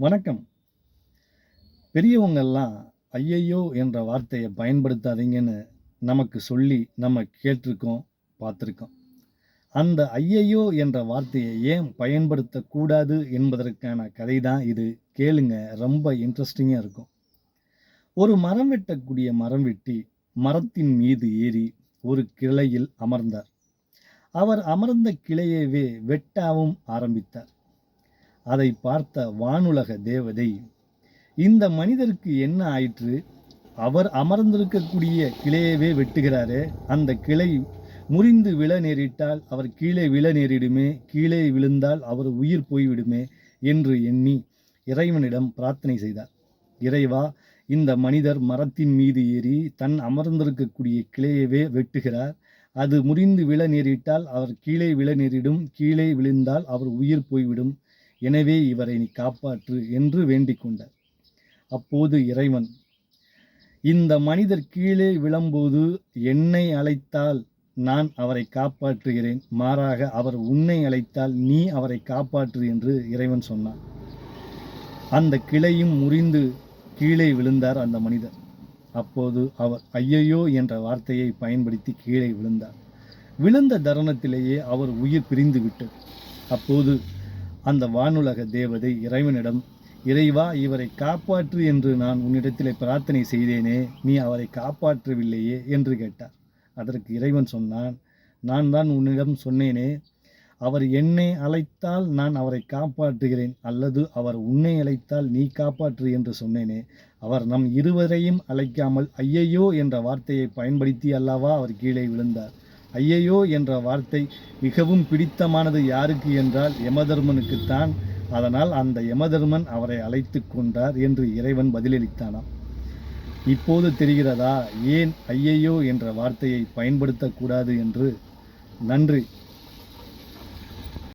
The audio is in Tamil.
வணக்கம். பெரியவங்கெல்லாம் ஐயையோ என்ற வார்த்தையை பயன்படுத்தாதீங்கன்னு நமக்கு சொல்லி நம்ம கேட்டிருக்கோம் பார்த்துருக்கோம். அந்த ஐயையோ என்ற வார்த்தையை ஏன் பயன்படுத்தக்கூடாது என்பதற்கான கதை தான் இது. கேளுங்க ரொம்ப இன்ட்ரெஸ்டிங்காக இருக்கும். ஒரு மரம் வெட்டக்கூடிய மரம் வெட்டி மரத்தின் மீது ஏறி ஒரு கிளையில் அமர்ந்தார். அவர் அமர்ந்த கிளையவே வெட்டாவும் ஆரம்பித்தார். அதை பார்த்த வானுலக தேவதை இந்த மனிதருக்கு என்ன ஆயிற்று? அவர் அமர்ந்திருக்கக்கூடிய கிளையவே வெட்டுகிறாரே அந்த கிளை முறிந்து விழ நேரிட்டால் அவர் கீழே விழ நேரிடுமே கீழே விழுந்தால் அவர் உயிர் போய்விடுமே என்று எண்ணி இறைவனிடம் பிரார்த்தனை செய்தார். இறைவா இந்த மனிதர் மரத்தின் மீது ஏறி தன் அமர்ந்திருக்கக்கூடிய கிளையவே வெட்டுகிறார். அது முறிந்து விழ நேரிட்டால் அவர் கீழே விழ நேரிடும் கீழே விழுந்தால் அவர் உயிர் போய்விடும். எனவே இவரை நீ காப்பாற்று என்று வேண்டிக் கொண்டார். அப்போது இறைவன் இந்த மனிதர் கீழே விழும்போது என்னை அழைத்தால் நான் அவரை காப்பாற்றுகிறேன். மாறாக அவர் உன்னை அழைத்தால் நீ அவரை காப்பாற்று என்று இறைவன் சொன்னான். அந்த கிளையும் முறிந்து கீழே விழுந்தார் அந்த மனிதர். அப்போது அவர் ஐயையோ என்ற வார்த்தையை பயன்படுத்தி கீழே விழுந்தார். விழுந்த தருணத்திலேயே அவர் உயிர் பிரிந்து விட்டது. அப்போது அந்த வானுலக தேவதை இறைவனிடம் இறைவா இவரை காப்பாற்று என்று நான் உன்னிடத்திலே பிரார்த்தனை செய்தேனே நீ அவரை காப்பாற்றவில்லையே? என்று கேட்டார். அதற்கு இறைவன் சொன்னான் நான் தான் உன்னிடம் சொன்னேனே அவர் என்னை அழைத்தால் நான் அவரை காப்பாற்றுகிறேன் அல்லது அவர் உன்னை அழைத்தால் நீ காப்பாற்று என்று சொன்னேனே அவர் நம் இருவரையும் அழைக்காமல் ஐயையோ என்ற வார்த்தையை பயன்படுத்தி அல்லவா அவர் கீழே விழுந்தார்? ஐயையோ என்ற வார்த்தை மிகவும் பிடித்தமானது யாருக்கு என்றால் யமதர்மனுக்குத்தான். அதனால் அந்த யமதர்மன் அவரை அழைத்து கொண்டார் என்று இறைவன் பதிலளித்தானாம். இப்போது தெரிகிறதா? ஏன் ஐயையோ என்ற வார்த்தையை பயன்படுத்தக்கூடாது என்று? நன்றி.